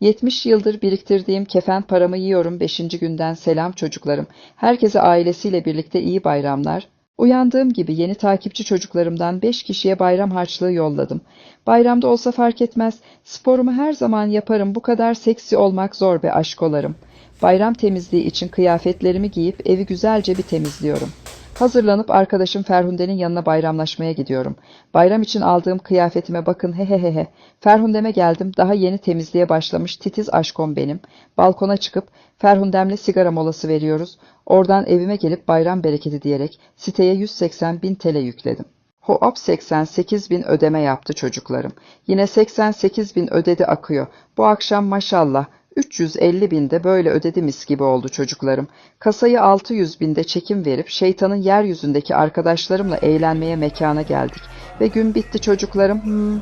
70 yıldır biriktirdiğim kefen paramı yiyorum 5. günden selam çocuklarım. Herkese ailesiyle birlikte iyi bayramlar. Uyandığım gibi yeni takipçi çocuklarımdan 5 kişiye bayram harçlığı yolladım. Bayramda olsa fark etmez. Sporumu her zaman yaparım. Bu kadar seksi olmak zor be aşkolarım. Bayram temizliği için kıyafetlerimi giyip evi güzelce bir temizliyorum. Hazırlanıp arkadaşım Ferhunde'nin yanına bayramlaşmaya gidiyorum. Bayram için aldığım kıyafetime bakın he he he he. Ferhunde'me geldim. Daha yeni temizliğe başlamış titiz aşkom benim. Balkona çıkıp Ferhundem'le sigara molası veriyoruz. Oradan evime gelip bayram bereketi diyerek siteye 180 bin TL yükledim. Hoop 88 bin ödeme yaptı çocuklarım. Yine 88 bin ödedi akıyor. Bu akşam maşallah 350 binde böyle ödedi mis gibi oldu çocuklarım. Kasayı 600 binde çekim verip şeytanın yeryüzündeki arkadaşlarımla eğlenmeye mekana geldik. Ve gün bitti çocuklarım. Hmm.